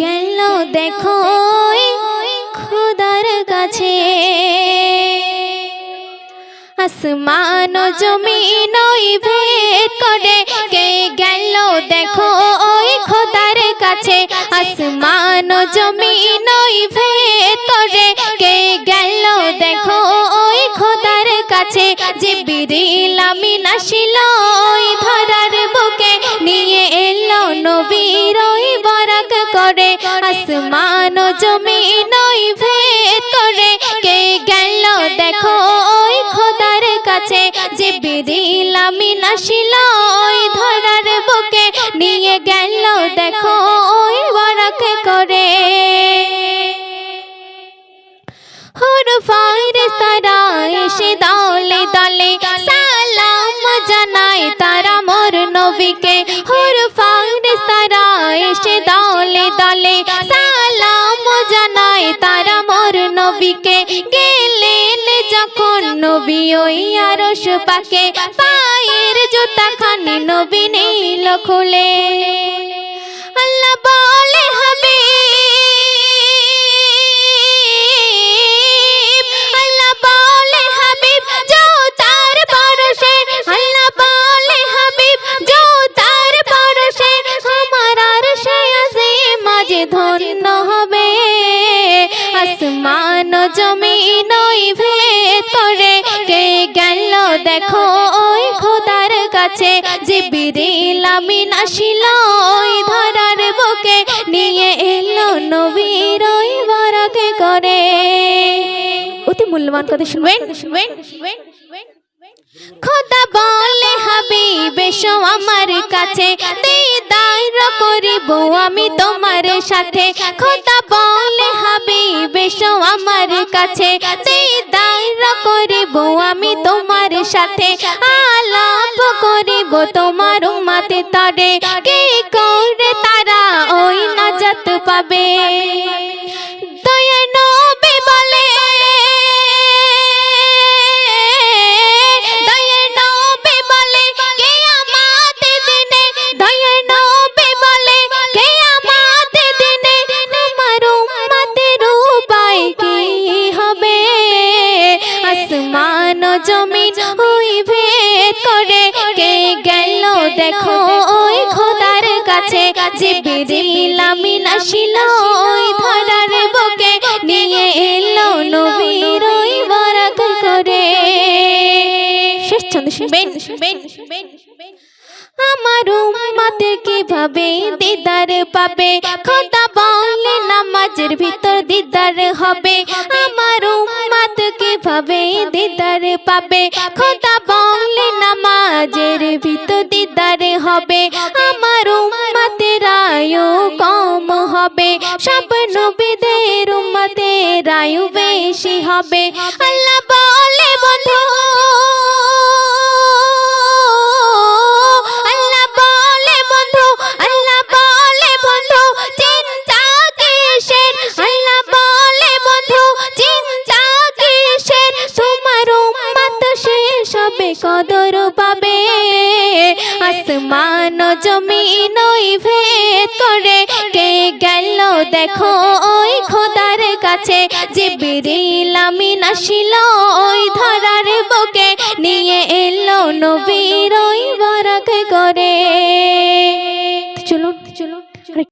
গেল দেখো খোদার কাছে। আসমান জমিন ভেদ করে কে গেল দেখো ওই খোদার কাছে। আসমান জমিন ভেদ করে কে গেল দেখো ওই খোদার কাছে। যে বিরিল আমি নাসিল ওই ভেদ করে কে গেল? দেখো ওই খোদার কাছে। যে বিদিল নাসিল ওই ধরার বুকে। নিয়ে গেল, দেখো ওই বরাক করে। হুর ফাইরে তারা দলে দলে সালাম তারা মোর নবীকে। হুর ফাইরে তারা এসে দলে দলে তারা মোর নবীকে গেলেন যখন নবী ওই আরশ পাকে, পায়ের জুতা খানি নবী নীল খুলে। ভেদ করে কে গেল? দেখো ওই খোদার কাছে যে বিরিল আমি নাসিল ওই ধরার বুকে নিয়ে এলো নবীর ওই বরাকে করে। অতি মূল্যবান কথা শুনবেন শুনবেন। খোদা বলে, হাবিব, এসো আমার কাছে। দিদার করিব আমি তোমার সাথে খোদা বলে হাবিব আমার কাছে দিদার করিব, আমি তোমার সাথে আলাপ করিব, তোমার উম্মাতে তরে কে করে তারা ওই নাজাত পাবে? আসমান জমিন ওই ভেদ করে। কে গেল দেখো ওই খোদার কাছে। যে বিরিল আমি নাসিল ওই ধরার বুকে। নিয়ে এলো নবীর ওই বরাক করে। শেষ ছন্দ শুনবেন আমার উম্মতে কীভাবে দিদার পাবে? খোদা বলে নামাজের ভিতর দিদার হবে। দিদার পাবে। খোদা বললে নামাজের ভিতর দিদারে হবে। আমার উম্মতের আয়ু কম হবে। সব নবীদের উম্মতের আয়ু বেশি হবে। আল্লাহ কদর পাবে। আসমান জমিন ভেদ করে কে গেল দেখো ওই খোদার কাছে। যে বিরিল আমি নাসিল ওই ধরার বুকে। নিয়ে এলো নবীর ওই বরাক করে